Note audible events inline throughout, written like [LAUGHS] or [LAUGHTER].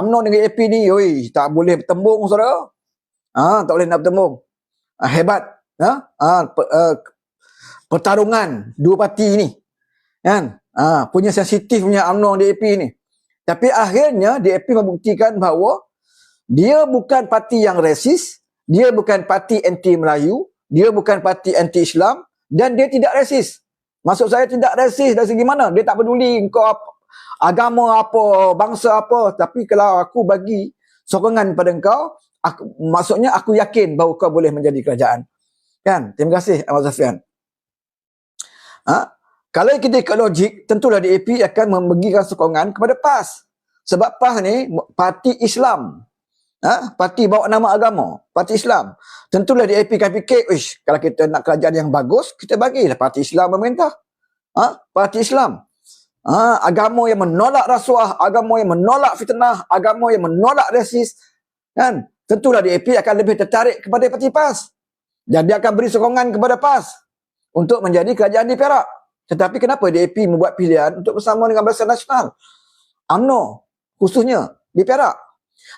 UMNO dengan AP ni, oi, tak boleh bertembung saudara. Ah, tak boleh nak bertembung. Ah, hebat. Ha? Ah, pe, uh, pertarungan dua parti ni. Kan? Ah, punya sensitif punya UMNO DAP ni. Tapi akhirnya DAP membuktikan bahawa dia bukan parti yang resis, dia bukan parti anti Melayu, dia bukan parti anti Islam dan dia tidak resis. Maksud saya tidak resis dari segi mana? Dia tak peduli kau agama apa, bangsa apa. Tapi kalau aku bagi sokongan pada kau, aku, maksudnya aku yakin bahawa kau boleh menjadi kerajaan. Kan? Terima kasih Ahmad Zafian. Ha? Kalau kita ikut logik, tentulah DAP akan memberikan sokongan kepada PAS. Sebab PAS ni parti Islam. Ha? Parti bawa nama agama. Parti Islam. Tentulah DAP akan fikir, kalau kita nak kerajaan yang bagus, kita bagilah parti Islam memerintah. Ha? Parti Islam. Ha? Agama yang menolak rasuah, agama yang menolak fitnah, agama yang menolak resis. Kan? Tentulah DAP akan lebih tertarik kepada parti PAS. Dan dia akan beri sokongan kepada PAS untuk menjadi kerajaan di Perak. Tetapi kenapa DAP membuat pilihan untuk bersama dengan Barisan Nasional? UMNO khususnya di Perak.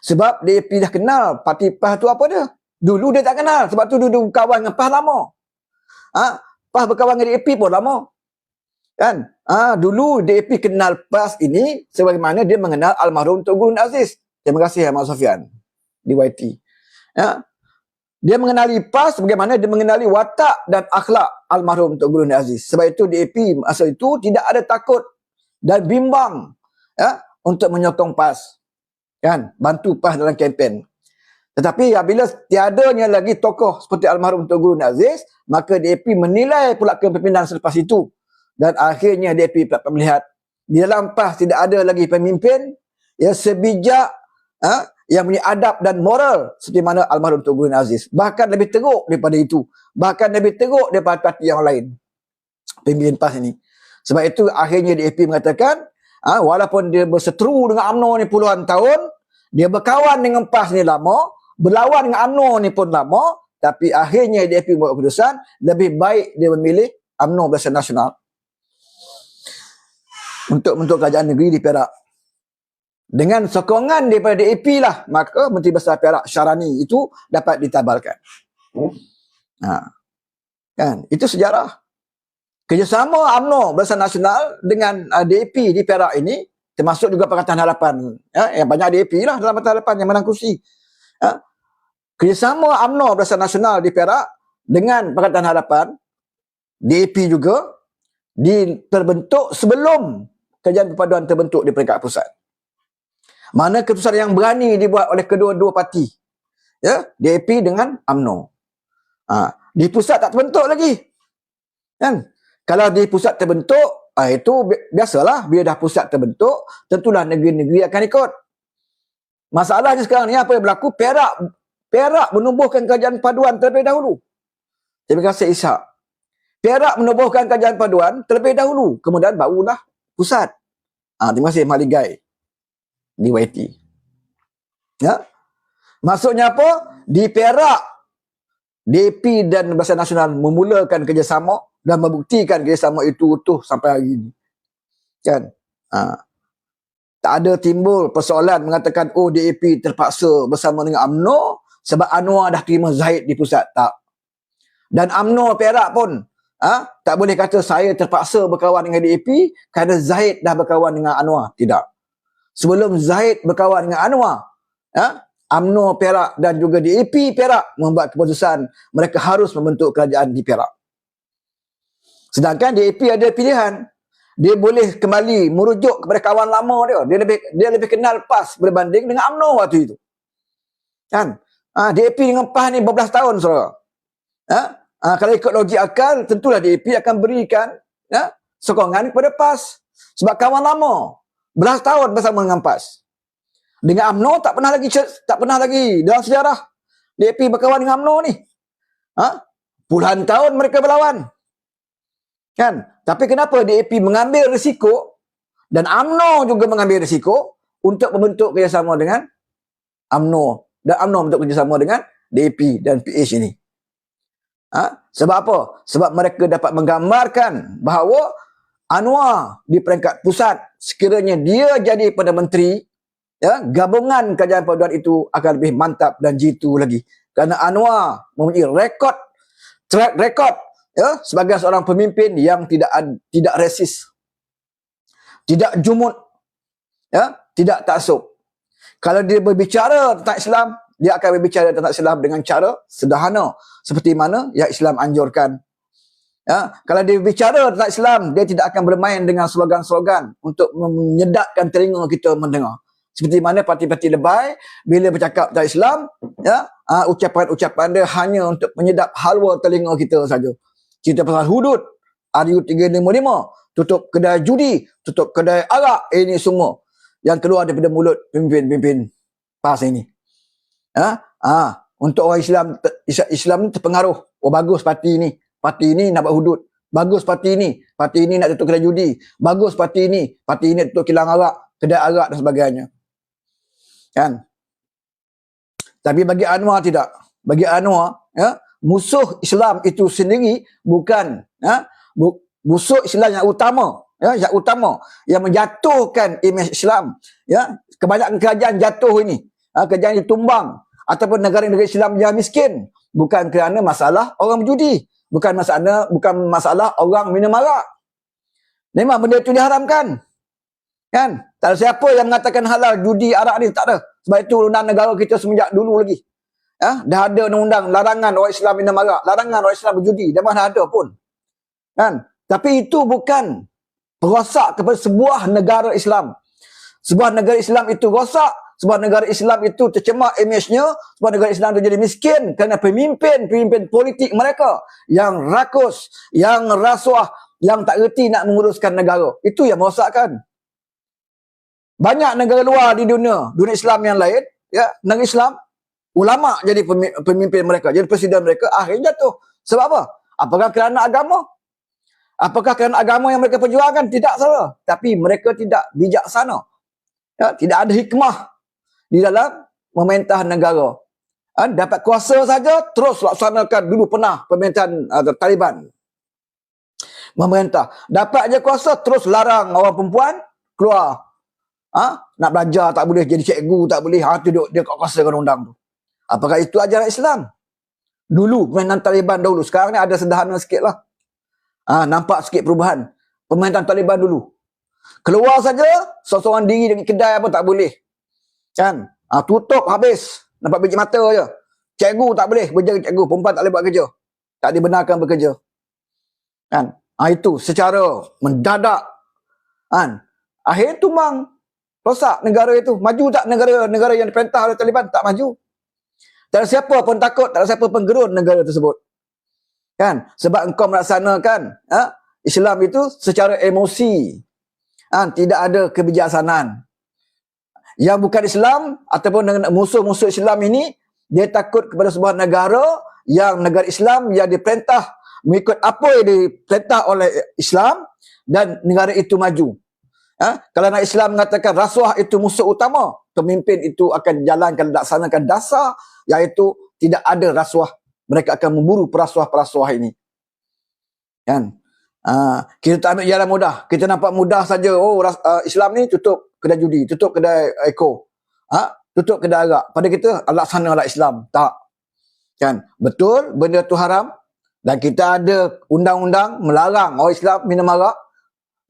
Sebab DAP dah kenal parti PAS tu apa dia. Dulu dia tak kenal sebab tu dulu kawan dengan PAS lama. Ha? PAS berkawan dengan DAP pun lama. Kan? Ha, dulu DAP kenal PAS ini sebagaimana dia mengenal almarhum Tok Guru Aziz. Terima kasih Ahmad Sofian di YT. Ya? Dia mengenali PAS bagaimana dia mengenali watak dan akhlak almarhum Tok Guru Aziz. Sebab itu DAP masa itu tidak ada takut dan bimbang ya, untuk menyokong PAS. Kan? Bantu PAS dalam kempen. Tetapi apabila tiadanya lagi tokoh seperti almarhum Tok Guru Aziz, maka DAP menilai pula kepimpinan selepas itu. Dan akhirnya DAP pula melihat di dalam PAS tidak ada lagi pemimpin yang sebijak ha, yang punya adab dan moral seperti mana almarhum Tok Guru Aziz. Bahkan lebih teruk daripada itu. Bahkan lebih teruk daripada parti yang lain. Pemimpin PAS ini. Sebab itu akhirnya DAP mengatakan, ha, walaupun dia berseteru dengan UMNO ni puluhan tahun, dia berkawan dengan PAS ni lama, berlawan dengan UMNO ni pun lama, tapi akhirnya DAP buat keputusan, lebih baik dia memilih UMNO Barisan Nasional untuk untuk kerajaan negeri di Perak dengan sokongan daripada DAP lah maka Menteri Besar Perak Syarani itu dapat ditabalkan. Ha. Kan? Itu sejarah. Kerjasama UMNO Barisan Nasional dengan uh, DAP di Perak ini termasuk juga Pakatan Harapan. Ya? Yang banyak DAP lah dalam Pakatan Harapan yang menang kursi. Ya? Kerjasama UMNO Barisan Nasional di Perak dengan Pakatan Harapan DAP juga di, terbentuk sebelum kerajaan perpaduan terbentuk di peringkat pusat. Mana keputusan yang berani dibuat oleh kedua-dua parti. Ya, DAP dengan AMNO. Ha, di pusat tak terbentuk lagi. Kan? Kalau di pusat terbentuk, ha, itu biasalah bila dah pusat terbentuk, tentulah negeri-negeri akan ikut. Masalahnya sekarang ni apa yang berlaku? Perak Perak menubuhkan kerajaan paduan terlebih dahulu. Terima kasih Ishak. Perak menubuhkan kerajaan paduan terlebih dahulu. Kemudian barulah pusat. Ha, terima kasih di YT. Ya? Maksudnya apa? Di Perak, DP dan Barisan Nasional memulakan kerjasama dan membuktikan kerjasama itu utuh sampai hari ini. Kan? Ha. Tak ada timbul persoalan mengatakan, oh DAP terpaksa bersama dengan UMNO sebab Anwar dah terima Zahid di pusat. Tak. Dan UMNO Perak pun ha? tak boleh kata saya terpaksa berkawan dengan DAP kerana Zahid dah berkawan dengan Anwar. Tidak sebelum Zahid berkawan dengan Anwar, ya, UMNO Perak dan juga DAP Perak membuat keputusan mereka harus membentuk kerajaan di Perak. Sedangkan DAP ada pilihan. Dia boleh kembali merujuk kepada kawan lama dia. Dia lebih dia lebih kenal PAS berbanding dengan UMNO waktu itu. Kan? Ha, DAP dengan PAS ni berbelas tahun, saudara. Ha? Ha, kalau ikut logik akal, tentulah DAP akan berikan ya, sokongan kepada PAS. Sebab kawan lama belas tahun bersama dengan PAS. Dengan UMNO tak pernah lagi tak pernah lagi dalam sejarah DAP berkawan dengan UMNO ni. Ha? Puluhan tahun mereka berlawan. Kan? Tapi kenapa DAP mengambil risiko dan UMNO juga mengambil risiko untuk membentuk kerjasama dengan UMNO dan UMNO untuk kerjasama dengan DAP dan PH ini. Ha? Sebab apa? Sebab mereka dapat menggambarkan bahawa Anwar di peringkat pusat sekiranya dia jadi Perdana Menteri ya gabungan kajian perpaduan itu akan lebih mantap dan jitu lagi kerana Anwar mempunyai rekod track record ya sebagai seorang pemimpin yang tidak tidak resis tidak jumud ya tidak taksub kalau dia berbicara tentang Islam dia akan berbicara tentang Islam dengan cara sederhana seperti mana yang Islam anjurkan Ya, kalau dia bicara tentang Islam, dia tidak akan bermain dengan slogan-slogan untuk menyedapkan telinga kita mendengar. Seperti mana parti-parti lebay bila bercakap tentang Islam, ya, uh, ucapan-ucapan dia hanya untuk menyedap halwa telinga kita saja. Cerita pasal hudud, RU355, tutup kedai judi, tutup kedai arak, ini semua yang keluar daripada mulut pimpin-pimpin pas ini. Ya, uh, untuk orang Islam Islam ni terpengaruh. Oh bagus parti ini parti ini nak buat hudud. Bagus parti ini. Parti ini nak tutup kedai judi. Bagus parti ini. Parti ini tutup kilang arak, kedai arak dan sebagainya. Kan? Tapi bagi Anwar tidak. Bagi Anwar, ya, musuh Islam itu sendiri bukan ya, musuh Islam yang utama. Ya, yang utama. Yang menjatuhkan imej Islam. Ya, kebanyakan kerajaan jatuh ini. Ha, kerajaan ditumbang. Ataupun negara-negara Islam yang miskin. Bukan kerana masalah orang berjudi. Bukan masalah bukan masalah orang minum arak. Memang benda itu diharamkan. Kan? Tak ada siapa yang mengatakan halal judi arak ni tak ada. Sebab itu undang negara kita semenjak dulu lagi. Ya, dah ada undang-undang larangan orang Islam minum arak, larangan orang Islam berjudi, dah mana ada pun. Kan? Tapi itu bukan perosak kepada sebuah negara Islam. Sebuah negara Islam itu rosak sebuah negara Islam itu tercemar imejnya, sebuah negara Islam itu jadi miskin kerana pemimpin-pemimpin politik mereka yang rakus, yang rasuah, yang tak reti nak menguruskan negara. Itu yang merosakkan. Banyak negara luar di dunia, dunia Islam yang lain, ya, negara Islam, ulama jadi pemimpin mereka, jadi presiden mereka, akhirnya jatuh. Sebab apa? Apakah kerana agama? Apakah kerana agama yang mereka perjuangkan? Tidak salah. Tapi mereka tidak bijaksana. Ya, tidak ada hikmah di dalam memerintah negara. Ha, dapat kuasa saja terus laksanakan dulu pernah pemerintahan uh, Taliban. Memerintah. Dapat aja kuasa terus larang orang perempuan keluar. Ha? Nak belajar tak boleh, jadi cikgu tak boleh. Ha, tu dia, dia kuasakan undang tu. Apakah itu ajaran Islam? Dulu pemerintahan Taliban dahulu. Sekarang ni ada sederhana sikit lah. Ha, nampak sikit perubahan. Pemerintahan Taliban dulu. Keluar saja, seorang diri dengan kedai apa tak boleh. Kan? Ha, tutup habis. Nampak biji mata je. Cikgu tak boleh berjaga cikgu. Perempuan tak boleh buat kerja. Tak dibenarkan bekerja. Kan? Ha, itu secara mendadak. Kan? Akhir tumbang. Rosak negara itu. Maju tak negara negara yang diperintah oleh Taliban? Tak maju. Tak ada siapa pun takut. Tak ada siapa pun gerun negara tersebut. Kan? Sebab engkau melaksanakan ha? Islam itu secara emosi. Kan? Tidak ada kebijaksanaan yang bukan Islam ataupun dengan musuh-musuh Islam ini dia takut kepada sebuah negara yang negara Islam yang diperintah mengikut apa yang diperintah oleh Islam dan negara itu maju. Ha? Kalau nak Islam mengatakan rasuah itu musuh utama, pemimpin itu akan jalankan laksanakan dasar iaitu tidak ada rasuah. Mereka akan memburu perasuah-perasuah ini. Kan? Ha, kita tak ambil jalan mudah. Kita nampak mudah saja. Oh, uh, Islam ni tutup kedai judi, tutup kedai eko. Ha? Tutup kedai arak. Pada kita laksanalah Islam. Tak. Kan? Betul benda tu haram dan kita ada undang-undang melarang orang Islam minum arak,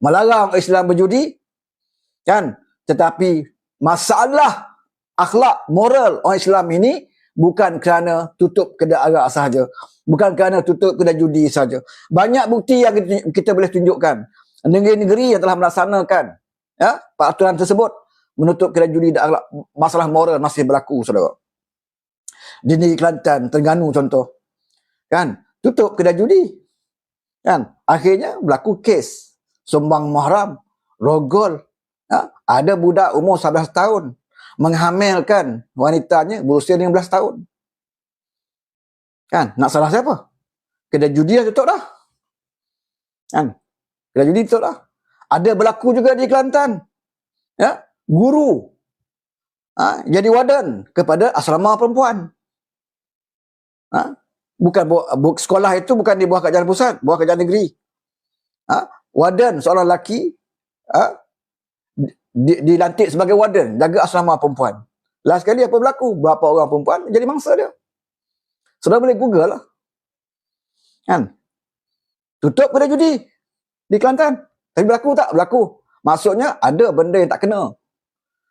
melarang orang Islam berjudi. Kan? Tetapi masalah akhlak moral orang Islam ini bukan kerana tutup kedai arak sahaja. Bukan kerana tutup kedai judi saja. Banyak bukti yang kita, kita boleh tunjukkan. Negeri-negeri yang telah melaksanakan ya, peraturan tersebut menutup kedai judi dan arak, masalah moral masih berlaku, saudara. Di negeri Kelantan, Terengganu contoh. Kan? Tutup kedai judi. Kan? Akhirnya berlaku kes. Sumbang mahram, rogol. Ya? Ada budak umur 11 tahun menghamilkan wanitanya berusia 15 tahun. Kan? Nak salah siapa? Kedai judi dah tutup dah. Kan? Kedai judi tutup dah. Ada berlaku juga di Kelantan. Ya? Guru. Ha? Jadi wadan kepada asrama perempuan. Ha? Bukan bu, sekolah itu bukan di bawah kerajaan pusat, bawah kerajaan negeri. Ha? Wadan seorang lelaki ha? di, dilantik sebagai warden, jaga asrama perempuan. Last kali apa berlaku? Berapa orang perempuan jadi mangsa dia. Sudah boleh google lah. Kan? Tutup kedai judi di Kelantan. Tapi berlaku tak? Berlaku. Maksudnya ada benda yang tak kena.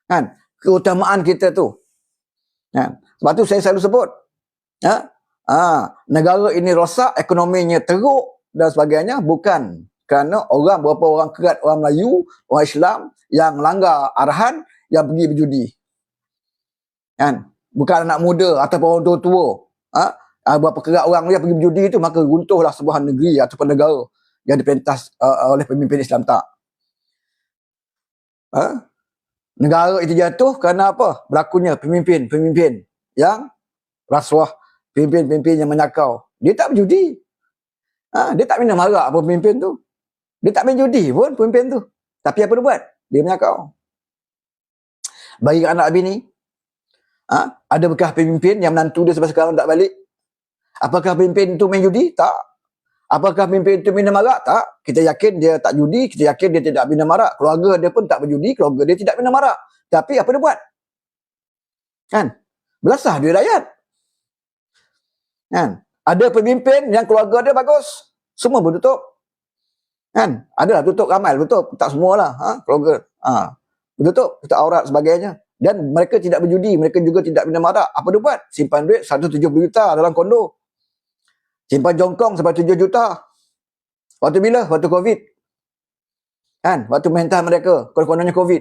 Kan? Keutamaan kita tu. Kan? Sebab tu saya selalu sebut. Ya? Ha, negara ini rosak, ekonominya teruk dan sebagainya. Bukan kerana orang, berapa orang kerat orang Melayu, orang Islam yang langgar arahan yang pergi berjudi. Kan? Bukan anak muda ataupun orang tua-tua. Ha? Ha, berapa kerat orang yang pergi berjudi itu, maka runtuhlah sebuah negeri ataupun negara yang dipentas uh, oleh pemimpin Islam tak. Ha? Negara itu jatuh kerana apa? Berlakunya pemimpin-pemimpin yang rasuah, pemimpin-pemimpin yang menyakau. Dia tak berjudi. Ha? Dia tak minum arak pun pemimpin tu. Dia tak main judi pun pemimpin tu. Tapi apa dia buat? Dia menyakau. Bagi anak bini, ha? ada bekas pemimpin yang menantu dia sampai sekarang tak balik? Apakah pemimpin tu main judi? Tak. Apakah pemimpin itu minum arak? Tak. Kita yakin dia tak judi, kita yakin dia tidak minum arak. Keluarga dia pun tak berjudi, keluarga dia tidak minum arak. Tapi apa dia buat? Kan? Belasah duit rakyat. Kan? Ada pemimpin yang keluarga dia bagus. Semua bertutup. Kan? Adalah tutup ramai tutup. Tak semualah. Ha? Keluarga. Ha. Bertutup. Tutup aurat sebagainya. Dan mereka tidak berjudi. Mereka juga tidak minum arak. Apa dia buat? Simpan duit 170 juta dalam kondo. Simpan jongkong sampai 7 juta. Waktu bila? Waktu COVID. Kan? Waktu mental mereka. Kalau kononnya COVID.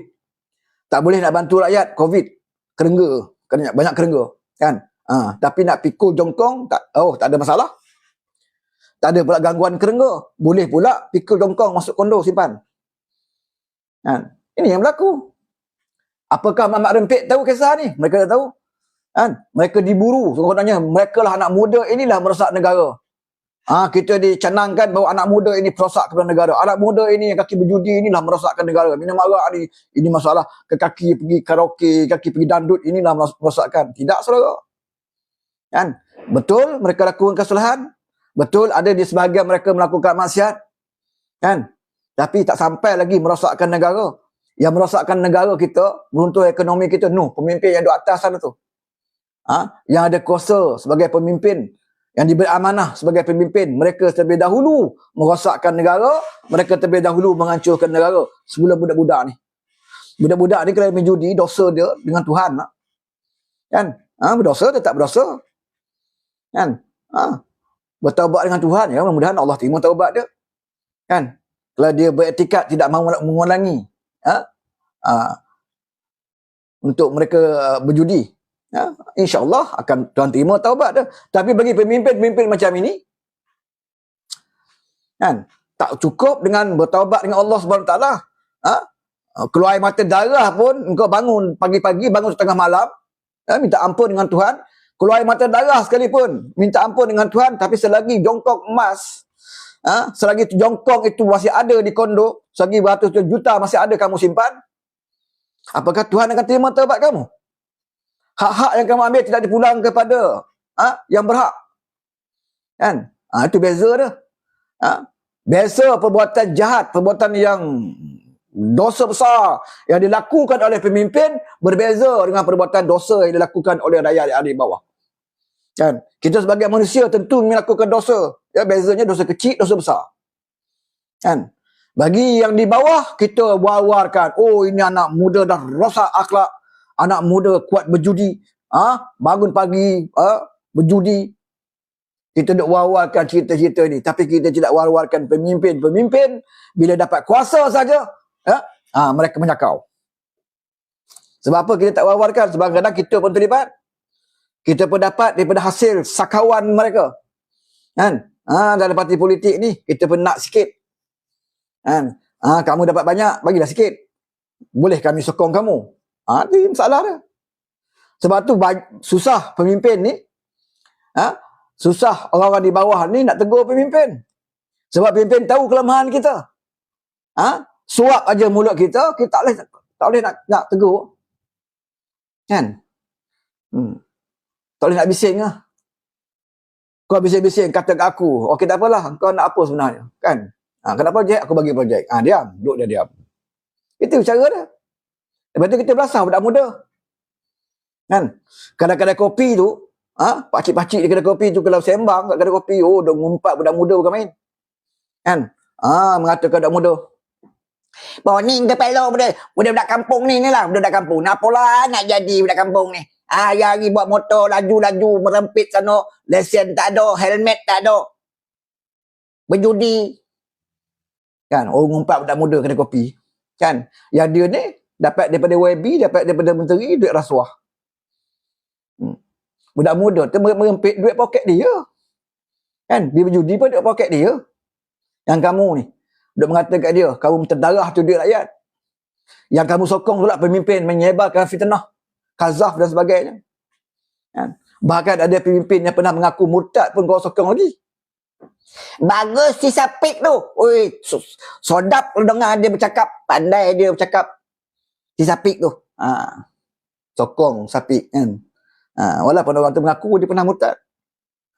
Tak boleh nak bantu rakyat. COVID. Kerengga. Kena banyak kerengga. Kan? Ha, tapi nak pikul jongkong, tak, oh tak ada masalah. Tak ada pula gangguan kerengga. Boleh pula pikul jongkong masuk kondo simpan. Kan? Ini yang berlaku. Apakah Mamat Rempit tahu kisah ni? Mereka dah tahu. Kan? Mereka diburu. Sebenarnya mereka lah anak muda inilah merosak negara. Ha, kita dicanangkan bahawa anak muda ini perosak kepada negara. Anak muda ini yang kaki berjudi inilah merosakkan negara. Minum arak ni ini masalah ke kaki pergi karaoke, kaki pergi dandut inilah merosakkan. Tidak saudara. Kan? Betul mereka lakukan kesalahan. Betul ada di sebahagian mereka melakukan maksiat. Kan? Tapi tak sampai lagi merosakkan negara. Yang merosakkan negara kita, beruntung ekonomi kita, no, pemimpin yang di atas sana tu ha, yang ada kuasa sebagai pemimpin, yang diberi amanah sebagai pemimpin, mereka terlebih dahulu merosakkan negara, mereka terlebih dahulu menghancurkan negara sebelum budak-budak ni. Budak-budak ni kalau menjudi, dosa dia dengan Tuhan. Lah. Kan? Ha, berdosa dia tak berdosa. Kan? Ha, bertaubat dengan Tuhan, ya mudah-mudahan Allah terima taubat dia. Kan? Kalau dia beretikat tidak mahu mengulangi ha? Ha, untuk mereka uh, berjudi, Ya, InsyaAllah akan Tuhan terima taubat dia. Tapi bagi pemimpin-pemimpin macam ini, kan, tak cukup dengan bertaubat dengan Allah SWT. Ha? Keluar air mata darah pun, engkau bangun pagi-pagi, bangun setengah malam, ya, minta ampun dengan Tuhan. Keluar air mata darah sekalipun, minta ampun dengan Tuhan. Tapi selagi jongkok emas, ha? selagi jongkok itu masih ada di kondo, selagi beratus juta masih ada kamu simpan, apakah Tuhan akan terima taubat kamu? Hak-hak yang kamu ambil tidak dipulang kepada ha, yang berhak. Kan? Ha, itu beza dia. Ha? Beza perbuatan jahat, perbuatan yang dosa besar yang dilakukan oleh pemimpin berbeza dengan perbuatan dosa yang dilakukan oleh rakyat yang ada di bawah. Kan? Kita sebagai manusia tentu melakukan dosa. Ya, bezanya dosa kecil, dosa besar. Kan? Bagi yang di bawah, kita war-warkan. Oh, ini anak muda dah rosak akhlak anak muda kuat berjudi, ah ha? bangun pagi ha? berjudi. Kita nak war-warkan cerita-cerita ni. Tapi kita tidak war-warkan pemimpin-pemimpin. Bila dapat kuasa saja, ha? ha, mereka menyakau. Sebab apa kita tak war-warkan? Sebab kadang kita pun terlibat. Kita pun dapat daripada hasil sakawan mereka. Kan? Ha, dalam parti politik ni, kita pun nak sikit. Kan? Ha, kamu dapat banyak, bagilah sikit. Boleh kami sokong kamu. Ha, itu masalah dia. Sebab tu susah pemimpin ni. Ha? Susah orang-orang di bawah ni nak tegur pemimpin. Sebab pemimpin tahu kelemahan kita. Ha? Suap aja mulut kita, kita tak boleh, tak boleh nak, nak tegur. Kan? Hmm. Tak boleh nak bising lah. Kau bising-bising kata ke aku, okey tak apalah, kau nak apa sebenarnya? Kan? Ha, kenapa projek? Aku bagi projek. Ha, diam. Duduk dia diam. Itu cara dia. Lepas tu kita belasah budak muda. Kan? Kedai-kedai kopi tu, ha? pakcik-pakcik di kedai kopi tu kalau sembang kat kedai kopi, oh dah ngumpat budak muda bukan main. Kan? Ah, mengatakan budak muda. Boning ke pelok budak. Budak-budak kampung ni ni lah. Budak-budak kampung. Nak pula nak jadi budak kampung ni. Ah, hari buat motor laju-laju merempit sana. Lesen tak ada. Helmet tak ada. Berjudi. Kan? Oh ngumpat budak muda kedai kopi. Kan? Yang dia ni dapat daripada YB, dapat daripada menteri duit rasuah. Hmm. Budak muda tu merempit duit poket dia. Kan? Dia berjudi pun duit poket dia. Yang kamu ni, duk mengata kat dia, kamu terdarah tu duit rakyat. Yang kamu sokong pula pemimpin menyebarkan fitnah, kazaf dan sebagainya. Kan? Bahkan ada pemimpin yang pernah mengaku murtad pun kau sokong lagi. Bagus si Sapik tu. Oi, so, sodap lu dengar dia bercakap. Pandai dia bercakap. Si Sapik tu. Ha. Sokong sapik kan. Ha. Walaupun orang tu mengaku dia pernah murtad.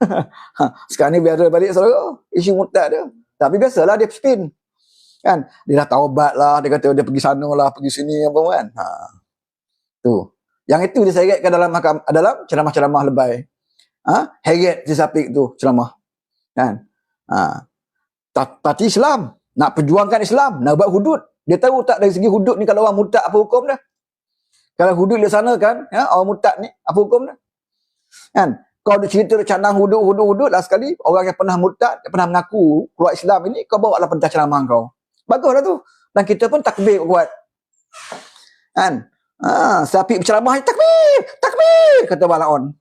[LAUGHS] Ha, Sekarang ni biar balik saudara. Isu murtad dia. Tapi biasalah dia spin. Kan? Dia dah taubat lah. Dia kata dia pergi sana lah. Pergi sini apa kan. Ha. Tu. Yang itu dia seretkan dalam makam, dalam ceramah-ceramah lebay. Ha? Heret si sapik tu ceramah. Kan? Ha. Ta- Parti Islam. Nak perjuangkan Islam. Nak buat hudud. Dia tahu tak dari segi hudud ni kalau orang murtad apa hukum dah. Kalau hudud dia sana kan. Ya, orang murtad ni apa hukum dah. Kan? Kau ada cerita dia canang hudud, hudud, hudud lah sekali. Orang yang pernah murtad, yang pernah mengaku keluar Islam ini, kau bawa lah pentah ceramah kau. Baguslah tu. Dan kita pun takbir kuat. Kan? Ha, sapi berceramah, takbir, takbir, kata Balaon.